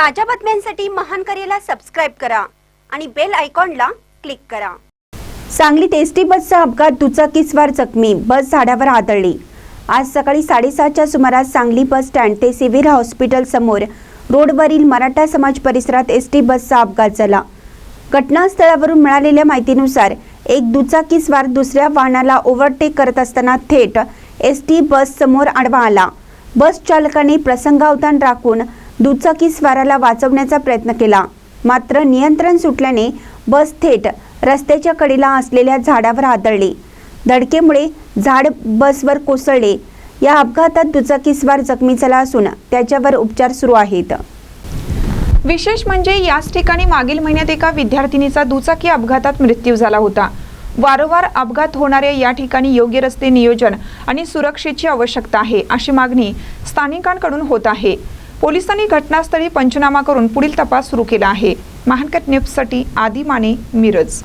ताज्या बातम्यांसाठी महान करेला सबस्क्राईब करा आणि बेल आयकॉनला क्लिक करा. सांगलीत एस टी बसचा अपघात दुचाकीस्वार जखमी बस झाडावर आदळली. आज सकाळी साडेसातच्या सुमारास सांगली बस स्टँड ते सिव्हिर हॉस्पिटल समोर रोडवरील मराठा समाज परिसरात एस टी बसचा अपघात झाला. घटनास्थळावरून मिळालेल्या माहितीनुसार एक दुचाकीस्वार दुसऱ्या वाहनाला ओव्हरटेक करत असताना थेट एस टी बस समोर आडवा आला. बस चालकाने प्रसंगावधान राखून दुचाकीस्वाराला वाचवण्याचा प्रयत्न केला. मात्र नियंत्रण सुटल्याने बस थेट रस्त्याच्या कडेला असलेल्या झाडावर आदळली धडकेमुळे झाड बसवर कोसळले. या अपघातात दुचाकीस्वार जखमी झाला असून त्याच्यावर उपचार सुरू आहेत. विशेष म्हणजे याच ठिकाणी मागील महिन्यात एका विद्यार्थिनीचा दुचाकी अपघातात मृत्यू झाला होता. वारंवार अपघात होणाऱ्या या ठिकाणी योग्य रस्ते नियोजन आणि सुरक्षेची आवश्यकता आहे अशी मागणी स्थानिकांकडून होत आहे. पोलिसांनी घटनास्थळी पंचनामा करून पुढील तपास सुरू केला आहे. महानकट न्यूजसाठी आदी माने मिरज.